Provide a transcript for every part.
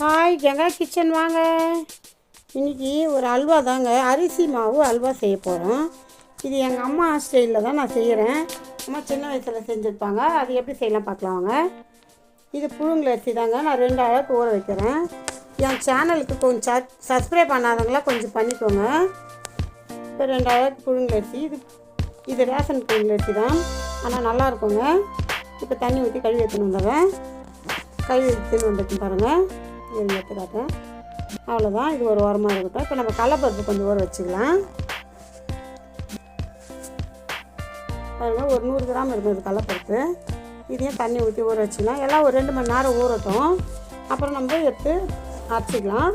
Hi Ganga kitchen வாங்க. இன்றைக்கி ஒரு அல்வா தாங்க. அரிசி மாவு அல்வா செய்ய போகிறோம் இது எங்கள் அம்மா ஸ்டைலில் தான் நான் செய்கிறேன் அம்மா சின்ன வயசில் செஞ்சுருப்பாங்க. அது எப்படி செய்யலாம் பார்க்கலாம் வாங்க. இது புழுங்கல் அரிசி தாங்க. நான் ரெண்டு அளவுக்கு ஊற வைக்கிறேன். என் சேனலுக்கு கொஞ்சம் சப்ஸ்கிரைப் பண்ணாதவங்களாம் கொஞ்சம் பண்ணிக்கோங்க. இப்போ ரெண்டு அளவுக்கு புழுங்கல் அரிசி. இது இது ரேஷன் புழுங்கல் அரிசி தான். ஆனால் நல்லா இருக்குங்க. இப்போ தண்ணி ஊற்றி கழுவி எடுத்துன்னு வந்துடுறேன். கழுவி எடுத்துன்னு வந்துட்டு பாருங்கள் இது எடுத்து காட்டேன் அவ்வளோதான் இது ஒரு ஓரமாக இருக்கட்டும். இப்போ நம்ம கடலப்பருப்பு கொஞ்சம் ஊற வச்சுக்கலாம். பாருங்கள் ஒரு நூறு கிராம் இருக்கும் இது கடலப்பருப்பு. இதையும் தண்ணி ஊற்றி ஊற வச்சுக்கலாம். எல்லாம் ஒரு ரெண்டு மணி நேரம் ஊறட்டும். அப்புறம் நம்ம எடுத்து அரைச்சிக்கலாம்.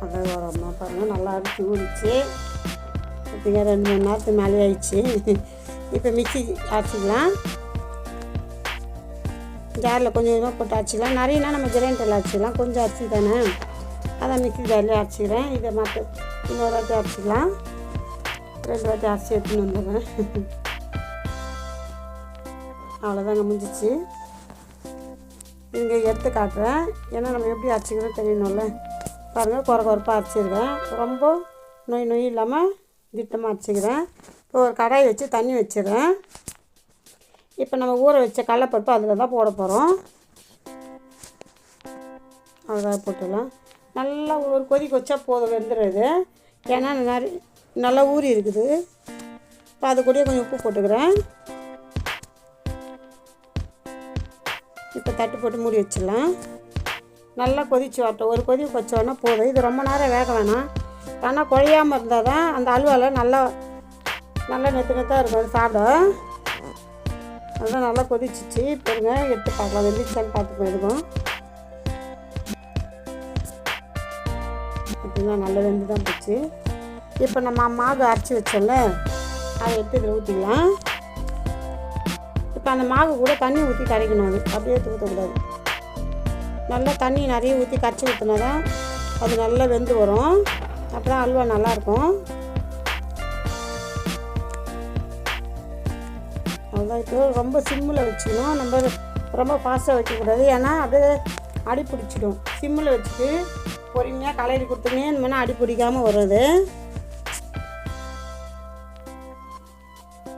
அப்படியே ஓரமாக பாருங்கள் நல்லா அரிசி ஊறிச்சு. பார்த்தீங்க ரெண்டு மணி நேரத்துக்கு மேலே ஆயிடுச்சு. இப்போ மிக்சி அரைச்சிக்கலாம். ஜாரில் கொஞ்சம் கொஞ்சமாக போட்டு அரைச்சிக்கலாம் நிறையனா நம்ம கிரைண்டரில் அரைச்சிக்கலாம் கொஞ்சம் அரிசி தானே. அதான் மிக்சி ஜாரில் அரைச்சிக்கிறேன் இதை மற்ற இன்னொரு வாட்டி அரைச்சிக்கலாம் ரெண்டு வாட்டி அரைச்சி எடுத்துன்னு வந்துடுறேன். அவ்வளோதாங்க முடிஞ்சிச்சு. இங்கே எடுத்து காட்டுறேன். ஏன்னா நம்ம எப்படி அரைச்சிக்கிறோம் தெரியணும்ல. பாருங்கள் குறை குறைப்பாக அரைச்சிருக்கேன் ரொம்ப நொய் நொய் இல்லாமல் திட்டமாக அரைச்சிக்கிறேன் இப்போ ஒரு கடாய் வச்சு தண்ணி வச்சிடுறேன். இப்போ நம்ம ஊற வச்ச கடலப்பருப்பு அதில் தான் போட போகிறோம் அவ்வளோதான் போட்டுடலாம். நல்லா ஒரு கொதிக்க வச்சா போதும் வெந்துடுறது ஏன்னா நிறைய நல்லா ஊறி இருக்குது. இப்போ அது கூடயே கொஞ்சம் உப்பு போட்டுக்கிறேன். இப்போ தட்டு போட்டு மூடி வச்சிடலாம். நல்லா கொதிச்சு வரட்டும். ஒரு கொதி வச்சோன்னா போதும். இது ரொம்ப நேரம் வேக வேணாம். ஆனால் குழையாமல் இருந்தால் தான் அந்த அல்வாவில் நல்லா நல்லா நெத்து நெத்தாக இருக்கும். சாதம் சாப்பிட. அதுதான் நல்லா கொதிச்சிச்சு. பாருங்க எடுத்து பார்க்கலாம். வெந்துச்சான்னு பார்த்துக்கோ போயிடுவோம் பார்த்தீங்களா நல்லா வெந்து தான் போச்சு. இப்போ நம்ம மாவு அரைச்சி வச்சோம்ல அதை எடுத்து இதில் ஊற்றிக்கலாம் இப்போ அந்த மாவு கூட தண்ணி ஊற்றி கரைக்கணும் அது. அப்படியே ஊற்றக்கூடாது நல்லா தண்ணி நிறைய ஊற்றி கரைச்சி ஊற்றினா தான் அது நல்லா வெந்து வரும். அப்புறம் அல்வா நல்லாயிருக்கும் வெங்காயத்தை ரொம்ப சிம்மில் வச்சுக்கணும். நம்ம ரொம்ப ஃபாஸ்ட்டாக வைக்கக்கூடாது. ஏன்னா அப்படியே அடி பிடிச்சிடும். சிம்மில் வச்சுட்டு பொறுமையாக கலரி கொடுத்தோமே இந்த அடி பிடிக்காமல் வருது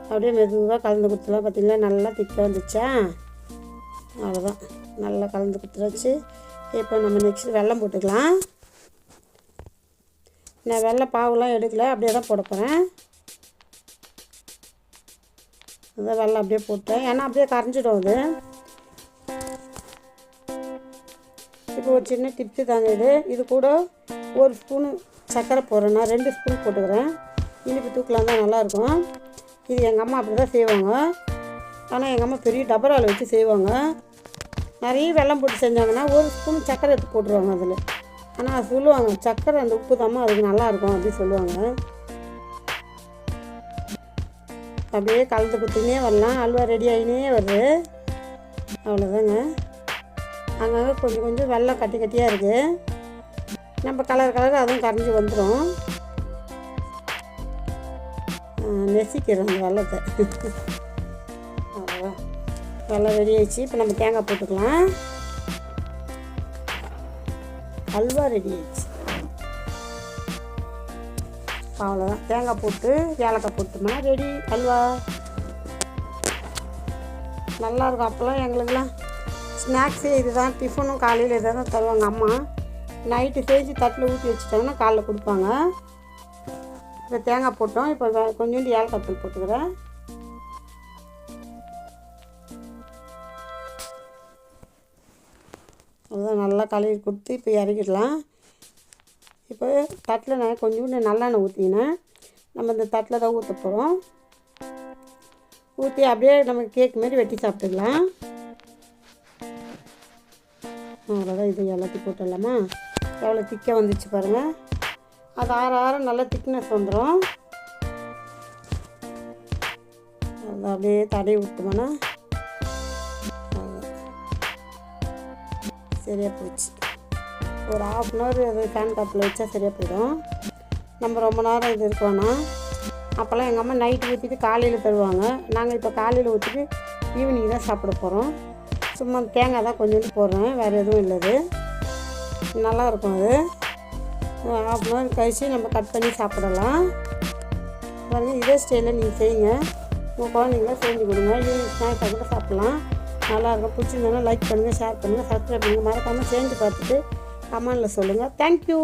அப்படியே மெதுவாக கலந்து கொடுத்துலாம் பார்த்திங்களா? நல்லா திக்காக வந்துச்சா? அவ்வளோதான் நல்லா கலந்து கொடுத்துருச்சு இப்போ நம்ம நெக்ஸ்ட் வெள்ளம் போட்டுக்கலாம். நான் வெள்ளை பாவுலாம் எடுக்கல. அப்படியே தான் போட போகிறேன் அதான் வெள்ளம் அப்படியே போட்டேன் ஏன்னா அப்படியே கரைஞ்சிடும் அது. இப்போ ஒரு சின்ன டிப்ஸு தாங்க இது. இது கூட ஒரு ஸ்பூனு சர்க்கரை போடுறேன். நான் ரெண்டு ஸ்பூன் போட்டுக்கிறேன். இனிப்பு தூக்கலாம் தான் நல்லாயிருக்கும். இது எங்கள் அம்மா அப்படி தான் செய்வாங்க. ஆனால் எங்கள் அம்மா பெரிய டபரால் வச்சு செய்வாங்க. நிறைய வெள்ளம் போட்டு செஞ்சாங்கன்னா ஒரு ஸ்பூன் சர்க்கரை எடுத்து போட்டுருவாங்க அதில். ஆனால் சொல்லுவாங்க சர்க்கரை அந்த உப்பு தாம்மா அதுக்கு நல்லாயிருக்கும் அப்படின்னு சொல்லுவாங்க. அப்படியே கலந்து கொடுத்துனே வரலாம். அல்வா ரெடி ஆகினே வருது. அவ்வளோதாங்க அங்கங்கே கொஞ்சம் கொஞ்சம் வெள்ளம் கட்டி கட்டியாக இருக்குது நம்ம கலர் கலர் அதுவும் கரைஞ்சி வந்துடும் நெசிக்கிறோம் அந்த வெள்ளத்தை. அவ்வளோதான் வெள்ளம் ரெடி ஆயிடுச்சு. இப்போ நம்ம தேங்காய் போட்டுக்கலாம். அல்வா ரெடி ஆயிடுச்சு. அவ்வளோதான் தேங்காய் போட்டு ஏலக்காய் போட்டோம்னா ரெடி அல்வா. நல்லாயிருக்கும் அப்போல்லாம் எங்களுக்கெல்லாம் ஸ்நாக்ஸு இதுதான். டிஃபனும் காலையில் இதை தான் தருவாங்க அம்மா. நைட்டு தேய்ச்சி தட்டில் ஊற்றி வச்சுட்டாங்கன்னா காலைல கொடுப்பாங்க. இப்போ தேங்காய் போட்டோம். இப்போ வே கொஞ்சோண்டு ஏலக்காய் தூள் போட்டுக்கிறேன். அதுதான் நல்லா கழுவி கொடுத்து இப்போ இறக்கிடலாம். இப்போ தட்டில் நான் கொஞ்சோண்டு நல்லெண்ணெய் ஊற்றினேன். நம்ம இந்த தட்டில் தான் ஊற்ற போகிறோம். ஊற்றி அப்படியே நம்ம கேக் மாரி வெட்டி சாப்பிட்டுக்கலாம். அவ்வளோதான் இது எல்லாத்தையும் போட்டுடலாமா? எவ்வளோ திக்காக வந்துச்சு பாருங்கள் அது ஆற ஆற நல்லா திக்னஸ் வந்துடும். அதை அப்படியே தடவி விட்டோம்னா. சரியாக போச்சு. ஒரு ஆஃப் அன் ஹவர் அது ஃபேன் காற்றுல வச்சா சரியாக போயிடும். நம்ம ரொம்ப நேரம் இது இருக்கோன்னா அப்போல்லாம் எங்கள் அம்மா நைட்டு ஊற்றிட்டு காலையில் தருவாங்க. நாங்கள் இப்போ காலையில் ஊற்றிட்டு ஈவினிங் தான் சாப்பிட போகிறோம் சும்மா தேங்காய் தான் கொஞ்சோண்டு போடுறேன். வேறு எதுவும் இல்லை அது. நல்லா இருக்கும் அது. ஹாஃப் அன் ஹவர் கழிச்சு நம்ம கட் பண்ணி சாப்பிடலாம். பாருங்க இதே ஸ்டைலில் நீங்கள் செய்யுங்க. உங்கள் குழந்தைங்களாம் செஞ்சு கொடுங்க. ஈவினிங் ஸ்நாக்ஸாக கூட சாப்பிட்லாம். நல்லாயிருக்கும் பிடிச்சிருந்தோன்னா லைக் பண்ணுங்கள் ஷேர் பண்ணுங்கள் சப்ஸ்கிரைப் பண்ணுங்கள் மறக்காமல் சேர்ந்து பார்த்துட்டு கமெண்டில் சொல்லுங்கள் தேங்க்யூ